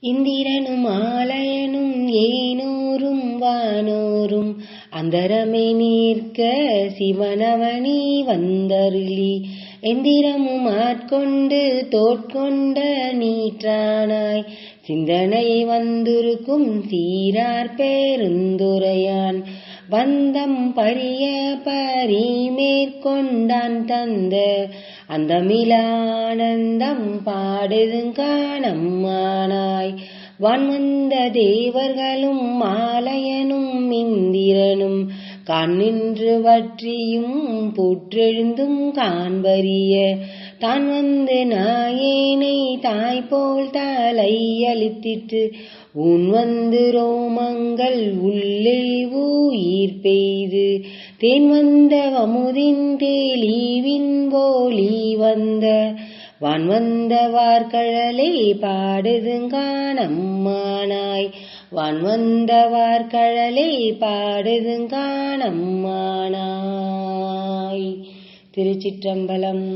இந்திரனும் ஆலயனும் ஏனோரும் வானோரும் அந்தரமே நீர்க்க சிவனவனி வந்தருளி. எந்திரமும் ஆட்கொண்டு தோட்கொண்ட நீற்றானாய். சிந்தனை வந்திருக்கும் சீரார் பேருந்துரையான் வந்தம் பரிய பரி மேற்கொண்டான் தந்த அந்தமிலானந்தம் பாடுதுங்கானம்மானாய் வன்வந்த தேவர்களும் மாலையனும் இந்திரனும் கண் நின்று வற்றியும் புற்றெழுந்தும் காண்பறிய தான் வந்து நாயேனை தாய் போல் தலை அளித்திட்டு உன் வந்து ரோமங்கள் உள்ளே உயிர் பெய்து தேன் வந்த வமுதின் தேலிவின் போலி வந்த வான் வந்த வார்கழலே பாடுதுங்கானம்மானாய் வான் வந்த வார்கழலே பாடுதுங்கானம்மானாய் திருச்சிற்றம்பலம்